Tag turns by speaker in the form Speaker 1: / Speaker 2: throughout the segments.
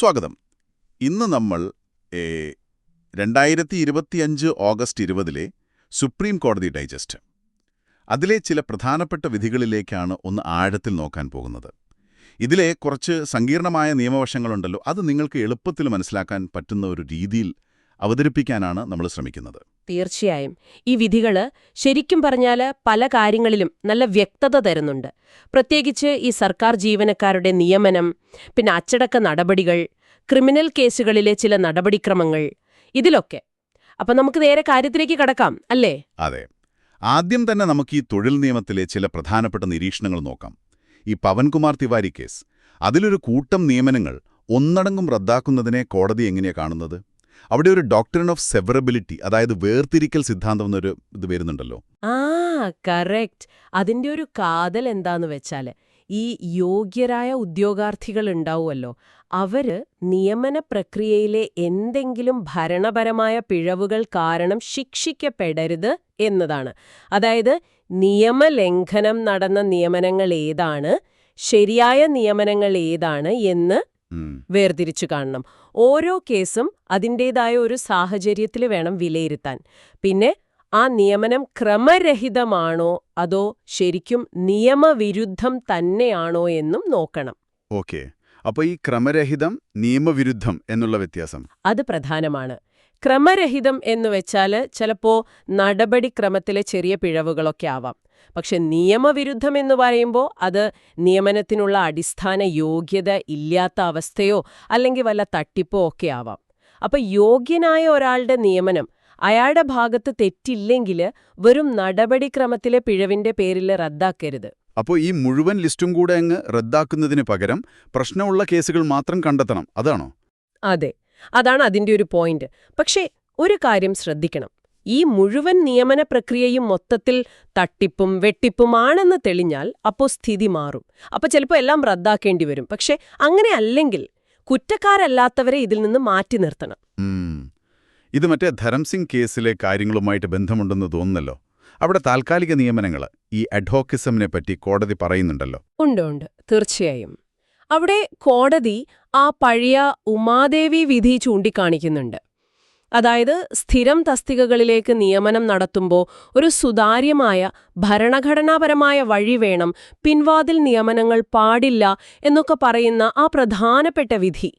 Speaker 1: സ്വാഗതം. ഇന്ന് നമ്മൾ രണ്ടായിരത്തി ഇരുപത്തിയഞ്ച് ഓഗസ്റ്റ് ഇരുപതിലെ സുപ്രീം കോടതി ഡൈജസ്റ്റ്. അതിലെ ചില പ്രധാനപ്പെട്ട വിധികളിലേക്കാണ് ഒന്ന് ആഴത്തിൽ നോക്കാൻ പോകുന്നത്. ഇതിലെ കുറച്ച് സങ്കീർണമായ നിയമവശങ്ങളുണ്ടല്ലോ അത് നിങ്ങൾക്ക് എളുപ്പത്തിൽ മനസ്സിലാക്കാൻ പറ്റുന്ന ഒരു രീതിയിൽ അവതരിപ്പിക്കാനാണ് നമ്മൾ ശ്രമിക്കുന്നത്.
Speaker 2: തീർച്ചയായും. ഈ വിധികൾ ശരിക്കും പറഞ്ഞാൽ പല കാര്യങ്ങളിലും നല്ല വ്യക്തത തരുന്നുണ്ട്. പ്രത്യേകിച്ച് ഈ സർക്കാർ ജീവനക്കാരുടെ നിയമനം പിന്നെ അച്ചടക്ക നടപടികൾ ക്രിമിനൽ കേസുകളിലെ ചില നടപടിക്രമങ്ങൾ ഇതിലൊക്കെ. അപ്പം നമുക്ക് നേരെ കാര്യത്തിലേക്ക് കടക്കാം അല്ലേ?
Speaker 1: അതെ. ആദ്യം തന്നെ നമുക്ക് ഈ തൊഴിൽ നിയമത്തിലെ ചില പ്രധാനപ്പെട്ട നിരീക്ഷണങ്ങൾ നോക്കാം. ഈ പവൻകുമാർ തിവാരി കേസ്. അതിലൊരു കൂട്ടം നിയമനങ്ങൾ ഒന്നടങ്കം റദ്ദാക്കുന്നതിനെ കോടതി എങ്ങനെയാണ് കാണുന്നത്? അവിടെ ഒരു ഡോക്ടറിൻ ഓഫ് സെവറബിലിറ്റി അതായത് വേർതിരിക്കൽ സിദ്ധാന്തം എന്നൊരു ഇത് വരുന്നുണ്ടല്ലോ.
Speaker 2: ആ കറക്റ്റ് അതിന്റെ ഒരു കാതൽ എന്താന്ന് വെച്ചാൽ ഈ യോഗ്യരായ ഉദ്യോഗാർത്ഥികൾ ഉണ്ടാവുമല്ലോ അവർ നിയമന പ്രക്രിയയിലെ എന്തെങ്കിലും ഭരണപരമായ പിഴവുകൾ കാരണം ശിക്ഷിക്കപ്പെടരുത് എന്നതാണ്. അതായത് നിയമലംഘനം നടന്ന നിയമനങ്ങൾ ഏതാണ് ശരിയായ നിയമനങ്ങൾ ഏതാണ് എന്ന് വേർതിരിച്ചു കാണണം. ഓരോ കേസും അതിന്റേതായ ഒരു സാഹചര്യത്തിൽ വേണം വിലയിരുത്താൻ. പിന്നെ ആ നിയമനം ക്രമരഹിതമാണോ അതോ ശരിക്കും നിയമവിരുദ്ധം തന്നെയാണോ എന്നും നോക്കണം.
Speaker 1: ഓക്കെ. അപ്പോൾ ഈ ക്രമരഹിതം നിയമവിരുദ്ധം എന്നുള്ള വ്യത്യാസം?
Speaker 2: അത് പ്രധാനമാണ്. ക്രമരഹിതം എന്ന് വെച്ചാൽ ചിലപ്പോ നടപടിക്രമത്തിലെ ചെറിയ പിഴവുകളൊക്കെ ആവാം. പക്ഷെ നിയമവിരുദ്ധം എന്ന് പറയുമ്പോൾ അത് നിയമനത്തിനുള്ള അടിസ്ഥാന യോഗ്യത ഇല്ലാത്ത അവസ്ഥയോ അല്ലെങ്കിൽ വല്ല തട്ടിപ്പോ ഒക്കെ ആവാം. അപ്പൊ യോഗ്യനായ ഒരാളുടെ നിയമനം അയാളുടെ ഭാഗത്ത് തെറ്റില്ലെങ്കിൽ വെറും നടപടിക്രമത്തിലെ പിഴവിന്റെ പേരിൽ റദ്ദാക്കരുത്.
Speaker 1: അപ്പോൾ ഈ മുഴുവൻ ലിസ്റ്റും കൂടെ അങ്ങ് റദ്ദാക്കുന്നതിന് പകരം പ്രശ്നമുള്ള കേസുകൾ മാത്രം കണ്ടെത്തണം അതാണോ?
Speaker 2: അതെ. അതാണ് അതിന്റെ ഒരു പോയിന്റ് പക്ഷേ ഒരു കാര്യം ശ്രദ്ധിക്കണം. ഈ മുഴുവൻ നിയമന പ്രക്രിയയും മൊത്തത്തിൽ തട്ടിപ്പും വെട്ടിപ്പുമാണെന്ന് തെളിഞ്ഞാൽ അപ്പോൾ സ്ഥിതി മാറും. അപ്പോൾ ചിലപ്പോൾ എല്ലാം റദ്ദാക്കേണ്ടി വരും. പക്ഷേ അങ്ങനെ അല്ലെങ്കിൽ കുറ്റക്കാരല്ലാത്തവരെ ഇതിൽ നിന്ന് മാറ്റി നിർത്തണം.
Speaker 1: ഇത് മറ്റേ ധരംസിംഗ് കേസിലെ കാര്യങ്ങളുമായിട്ട് ബന്ധമുണ്ടെന്ന് തോന്നുന്നല്ലോ. അവിടെ താൽക്കാലിക നിയമനങ്ങൾ ഈ അഡ്ഹോക്കിസമിനെ പറ്റി കോടതി പറയുന്നുണ്ടല്ലോ.
Speaker 2: ഉണ്ട് ഉണ്ട്. തീർച്ചയായും. അവിടെ കോടതി ആ പഴയ ഉമാദേവി വിധി ചൂണ്ടിക്കാണിക്കുന്നുണ്ട്. അതായത് സ്ഥിരം തസ്തികകളിലേക്ക് നിയമനം നടത്തുമ്പോൾ ഒരു സുതാര്യമായ ഭരണഘടനാപരമായ വഴി വേണം പിൻവാതിൽ നിയമനങ്ങൾ പാടില്ല എന്നൊക്കെ പറയുന്ന ആ പ്രധാനപ്പെട്ട വിധി.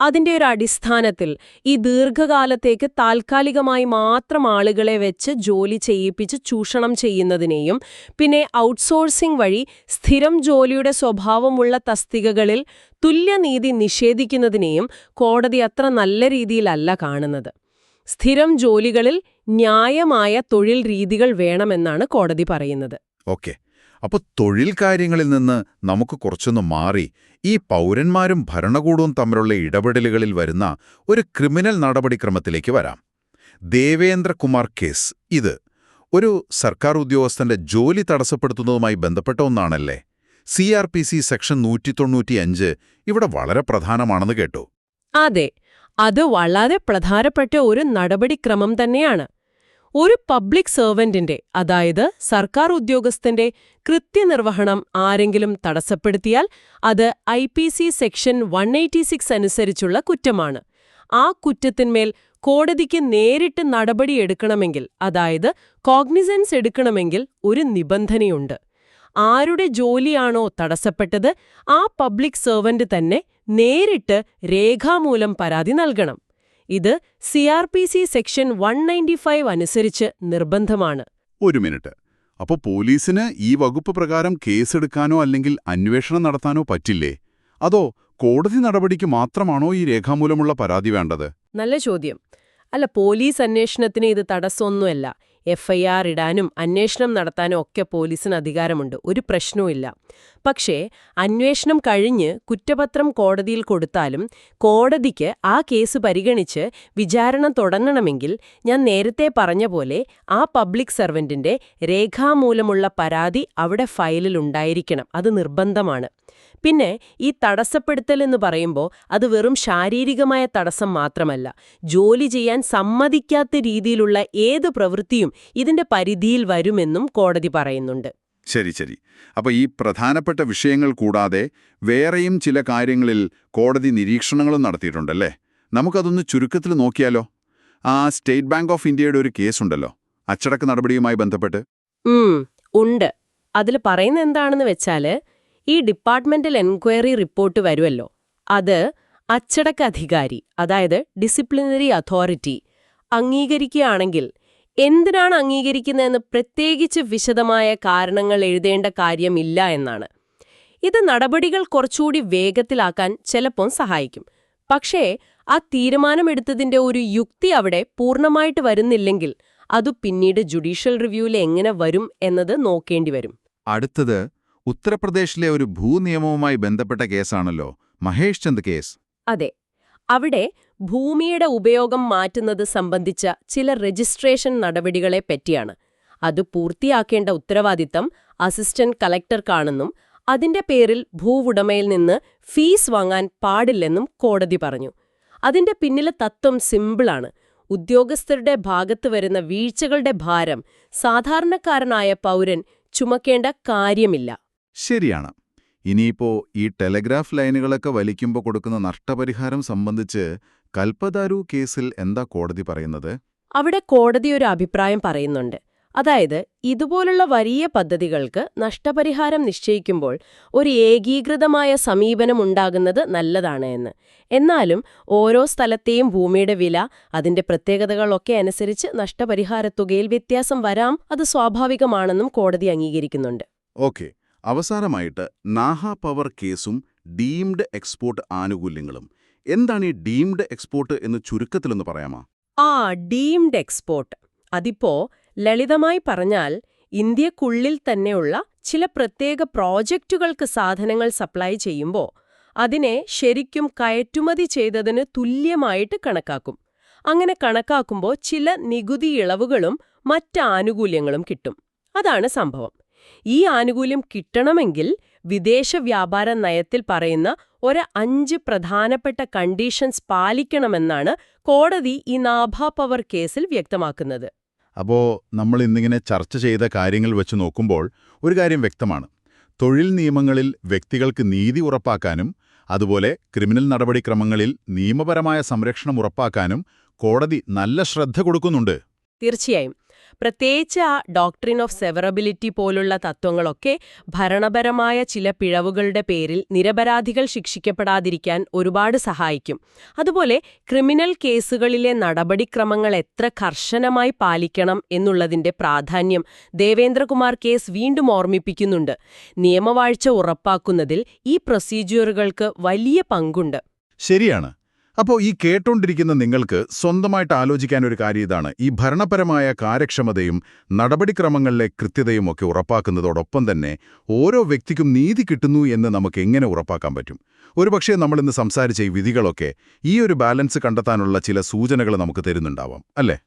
Speaker 2: അതിന്റെ ഒരു അടിസ്ഥാനത്തിൽ ഈ ദീർഘകാലത്തേക്ക് താൽക്കാലികമായി മാത്രം ആളുകളെ വെച്ച് ജോലി ചെയ്യിപ്പിച്ച് ചൂഷണം ചെയ്യുന്നതിനെയും പിന്നെ ഔട്ട്സോഴ്സിംഗ് വഴി സ്ഥിരം ജോലിയുടെ സ്വഭാവമുള്ള തസ്തികകളിൽ തുല്യനീതി നിഷേധിക്കുന്നതിനെയും കോടതി അത്ര നല്ല രീതിയിലല്ല കാണുന്നത്. സ്ഥിരം ജോലികളിൽ ന്യായമായ തൊഴിൽ രീതികൾ വേണമെന്നാണ് കോടതി പറയുന്നത്.
Speaker 1: ഓക്കെ. അപ്പോൾ തൊഴിൽ കാര്യങ്ങളിൽ നിന്ന് നമുക്ക് കുറച്ചൊന്ന് മാറി. ഈ പൗരന്മാരും ഭരണകൂടവും തമ്മിലുള്ള ഇടപെടലുകളിൽ വരുന്ന ഒരു ക്രിമിനൽ നടപടിക്രമത്തിലേക്ക് വരാം. ദേവേന്ദ്രകുമാർ കേസ്. ഇത് ഒരു സർക്കാർ ഉദ്യോഗസ്ഥന്റെ ജോലി തടസ്സപ്പെടുത്തുന്നതുമായി ബന്ധപ്പെട്ട ഒന്നാണല്ലേ? C R P C section നൂറ്റി തൊണ്ണൂറ്റിയഞ്ച് ഇവിടെ വളരെ പ്രധാനമാണെന്ന് കേട്ടു.
Speaker 2: അതെ അത് വളരെ പ്രധാനപ്പെട്ട ഒരു നടപടിക്രമം തന്നെയാണ്. ഒരു പബ്ലിക് സർവന്റിന്റെ അതായത് സർക്കാർ ഉദ്യോഗസ്ഥന്റെ കൃത്യനിർവഹണം ആരെങ്കിലും തടസ്സപ്പെടുത്തിയാൽ അത് ഐ സെക്ഷൻ വൺ അനുസരിച്ചുള്ള കുറ്റമാണ്. ആ കുറ്റത്തിന്മേൽ കോടതിക്ക് നേരിട്ട് നടപടിയെടുക്കണമെങ്കിൽ അതായത് കോഗ്നിസൻസ് എടുക്കണമെങ്കിൽ ഒരു നിബന്ധനയുണ്ട്. ആരുടെ ജോലിയാണോ തടസ്സപ്പെട്ടത് ആ പബ്ലിക് സർവന്റ് തന്നെ നേരിട്ട് രേഖാമൂലം പരാതി നൽകണം. ഇത് C R P C section one ninety five അനുസരിച്ച് നിർബന്ധമാണ്.
Speaker 1: ഒരു മിനിറ്റ്. അപ്പോൾ പോലീസിന് ഈ വകുപ്പ് പ്രകാരം കേസെടുക്കാനോ അല്ലെങ്കിൽ അന്വേഷണം നടത്താനോ പറ്റില്ലേ? അതോ കോടതി നടപടിക്ക് മാത്രമാണോ ഈ രേഖാമൂലമുള്ള പരാതി വേണ്ടത്?
Speaker 2: നല്ല ചോദ്യം. അല്ല പോലീസ് അന്വേഷണത്തിന് ഇത് തടസ്സമൊന്നുമല്ല. എഫ്ഐആർ ഇടാനും അന്വേഷണം നടത്താനും ഒക്കെ പോലീസിന് അധികാരമുണ്ട്. ഒരു പ്രശ്നവുമില്ല. പക്ഷേ അന്വേഷണം കഴിഞ്ഞ് കുറ്റപത്രം കോടതിയിൽ കൊടുത്താലും കോടതിക്ക് ആ കേസ് പരിഗണിച്ച് വിചാരണ തുടങ്ങണമെങ്കിൽ ഞാൻ നേരത്തെ പറഞ്ഞ പോലെ ആ പബ്ലിക് സർവന്റിന്റെ രേഖാമൂലമുള്ള പരാതി അവിടെ ഫയലിൽ ഉണ്ടായിരിക്കണം. അത് നിർബന്ധമാണ്. പിന്നെ ഈ തടസ്സപ്പെടുത്തൽ എന്ന് പറയുമ്പോൾ അത് വെറും ശാരീരികമായ തടസ്സം മാത്രമല്ല. ജോലി ചെയ്യാൻ സമ്മതിക്കാത്ത രീതിയിലുള്ള ഏത് പ്രവൃത്തിയും ഇതിന്റെ പരിധിയിൽ വരുമെന്നും കോടതി പറയുന്നുണ്ട്.
Speaker 1: ശരി ശരി. അപ്പോൾ ഈ പ്രധാനപ്പെട്ട വിഷയങ്ങൾ കൂടാതെ വേറെയും ചില കാര്യങ്ങളിൽ കോടതി നിരീക്ഷണങ്ങളും നടത്തിയിട്ടുണ്ടല്ലേ? നമുക്കതൊന്ന് ചുരുക്കത്തിൽ നോക്കിയാലോ? ആ സ്റ്റേറ്റ് ബാങ്ക് ഓഫ് ഇന്ത്യയുടെ ഒരു കേസുണ്ടല്ലോ. അച്ചടക്ക നടപടിയുമായി ബന്ധപ്പെട്ട്.
Speaker 2: ഉണ്ട്. അതിൽ പറയുന്ന എന്താണെന്ന് വെച്ചാൽ ഈ ഡിപ്പാർട്ട്മെന്റൽ എൻക്വയറി റിപ്പോർട്ട് വരുമല്ലോ. അത് അച്ചടക്ക അധികാരി അതായത് ഡിസിപ്ലിനറി അതോറിറ്റി അംഗീകരിക്കുകയാണെങ്കിൽ എന്തിനാണ് അംഗീകരിക്കുന്നതെന്ന് പ്രത്യേകിച്ച് വിശദമായ കാരണങ്ങൾ എഴുതേണ്ട കാര്യമില്ല എന്നാണ്. ഇത് നടപടികൾ കുറച്ചുകൂടി വേഗത്തിലാക്കാൻ ചിലപ്പോൾ സഹായിക്കും. പക്ഷേ ആ തീരുമാനമെടുത്തതിന്റെ ഒരു യുക്തി അവിടെ പൂർണമായിട്ട് വരുന്നില്ലെങ്കിൽ അത് പിന്നീട് ജുഡീഷ്യൽ റിവ്യൂവിൽ എങ്ങനെ വരും എന്നത് നോക്കേണ്ടി വരും.
Speaker 1: അടുത്തത് ഉത്തർപ്രദേശിലെ ഒരു ഭൂനിയമവുമായി ബന്ധപ്പെട്ട കേസാണല്ലോ മഹേഷ് ചന്ദ് കേസ്.
Speaker 2: അതെ അവിടെ ഭൂമിയുടെ ഉപയോഗം മാറ്റുന്നത് സംബന്ധിച്ച ചില രജിസ്ട്രേഷൻ നടപടികളെ പറ്റിയാണ്. അത് പൂർത്തിയാക്കേണ്ട ഉത്തരവാദിത്തം അസിസ്റ്റന്റ് കളക്ടർക്കാണെന്നും അതിന്റെ പേരിൽ ഭൂവുടമയിൽ നിന്ന് ഫീസ് വാങ്ങാൻ പാടില്ലെന്നും കോടതി പറഞ്ഞു. അതിന്റെ പിന്നിലെ തത്വം സിമ്പിളാണ് ഉദ്യോഗസ്ഥരുടെ ഭാഗത്ത് വരുന്ന വീഴ്ചകളുടെ ഭാരം സാധാരണക്കാരനായ പൗരൻ ചുമക്കേണ്ട കാര്യമില്ല.
Speaker 1: ശരിയാണ്. ഇനിയിപ്പോ ഈ ടെലഗ്രാഫ് ലൈനുകളൊക്കെ വലിക്കുമ്പോൾ കൊടുക്കുന്ന നഷ്ടപരിഹാരം സംബന്ധിച്ച് കൽപ്പതാരു കേസിൽ എന്താ കോടതി പറയുന്നത്?
Speaker 2: അവിടെ കോടതി ഒരു അഭിപ്രായം പറയുന്നുണ്ട്. അതായത് ഇതുപോലുള്ള വലിയ പദ്ധതികൾക്ക് നഷ്ടപരിഹാരം നിശ്ചയിക്കുമ്പോൾ ഒരു ഏകീകൃതമായ സമീപനം ഉണ്ടാകുന്നത് നല്ലതാണ് എന്ന്. എന്നാലും ഓരോ സ്ഥലത്തെയും ഭൂമിയുടെ വില അതിന്റെ പ്രത്യേകതകളൊക്കെ അനുസരിച്ച് നഷ്ടപരിഹാരത്തുകയിൽ വ്യത്യാസം വരാം അത് സ്വാഭാവികമാണെന്നും കോടതി അംഗീകരിക്കുന്നുണ്ട്.
Speaker 1: ഓക്കെ. അവസാനമായിട്ട് നാഹ പവർ കേസും ഡീംഡ് എക്സ്പോർട്ട് ആനുകൂല്യങ്ങളും. എന്താണ് ഈ ഡീംഡ് എക്സ്പോർട്ട് എന്ന് ചുരുക്കത്തിലൊന്ന് പറയാമോ?
Speaker 2: ആ ഡീംഡ് എക്സ്പോർട്ട്. അതിപ്പോ ലളിതമായി പറഞ്ഞാൽ ഇന്ത്യക്കുള്ളിൽ തന്നെയുള്ള ചില പ്രത്യേക പ്രോജക്റ്റുകൾക്ക് സാധനങ്ങൾ സപ്ലൈ ചെയ്യുമ്പോൾ അതിനെ ശരിക്കും കയറ്റുമതി ചെയ്തതിന് തുല്യമായിട്ട് കണക്കാക്കും. അങ്ങനെ കണക്കാക്കുമ്പോൾ ചില നികുതി ഇളവുകളും മറ്റ് ആനുകൂല്യങ്ങളും കിട്ടും. അതാണ് സംഭവം. ഈ ആനുകൂല്യം കിട്ടണമെങ്കിൽ വിദേശ വ്യാപാര നയത്തിൽ പറയുന്ന ഒരു അഞ്ച് പ്രധാനപ്പെട്ട കണ്ടീഷൻസ് പാലിക്കണമെന്നാണ് കോടതി ഈ നാഭ പവർ കേസിൽ വ്യക്തമാക്കുന്നത്.
Speaker 1: അപ്പോൾ നമ്മൾ ഇന്നിങ്ങനെ ചർച്ച ചെയ്ത കാര്യങ്ങൾ വെച്ച് നോക്കുമ്പോൾ ഒരു കാര്യം വ്യക്തമാണ്. തൊഴിൽ നിയമങ്ങളിൽ വ്യക്തികൾക്ക് നീതി ഉറപ്പാക്കാനും അതുപോലെ ക്രിമിനൽ നടപടിക്രമങ്ങളിൽ നിയമപരമായ സംരക്ഷണം ഉറപ്പാക്കാനും കോടതി നല്ല ശ്രദ്ധ കൊടുക്കുന്നുണ്ട്.
Speaker 2: തീർച്ചയായും. പ്രത്യേകിച്ച് ആ ഡോക്ട്രിൻ ഓഫ് സെവറബിലിറ്റി പോലുള്ള തത്വങ്ങളൊക്കെ ഭരണപരമായ ചില പിഴവുകളുടെ പേരിൽ നിരപരാധികൾ ശിക്ഷിക്കപ്പെടാതിരിക്കാൻ ഒരുപാട് സഹായിക്കും. അതുപോലെ ക്രിമിനൽ കേസുകളിലെ നടപടിക്രമങ്ങൾ എത്ര കർശനമായി പാലിക്കണം എന്നുള്ളതിന്റെ പ്രാധാന്യം ദേവേന്ദ്രകുമാർ കേസ് വീണ്ടും ഓർമ്മിപ്പിക്കുന്നുണ്ട്. നിയമവാഴ്ച ഉറപ്പാക്കുന്നതിൽ ഈ പ്രൊസീജിയറുകൾക്ക് വലിയ പങ്കുണ്ട്.
Speaker 1: ശരിയാണ്. അപ്പോൾ ഈ കേട്ടുകൊണ്ടിരിക്കുന്ന നിങ്ങൾക്ക് സ്വന്തമായിട്ട് ആലോചിക്കാൻ ഒരു കാര്യം ഇതാണ്. ഈ ഭരണപരമായ കാര്യക്ഷമതയും നടപടിക്രമങ്ങളിലെ കൃത്യതയും ഒക്കെ ഉറപ്പാക്കുന്നതോടൊപ്പം തന്നെ ഓരോ വ്യക്തിക്കും നീതി കിട്ടുന്നു എന്ന് നമുക്ക് എങ്ങനെ ഉറപ്പാക്കാൻ പറ്റും? ഒരുപക്ഷേ നമ്മളിന്ന് സംസാരിച്ച ഈ വിധികളൊക്കെ ഈ ഒരു ബാലൻസ് കണ്ടെത്താനുള്ള ചില സൂചനകൾ നമുക്ക് തരുന്നുണ്ടാവാം. അല്ലേ?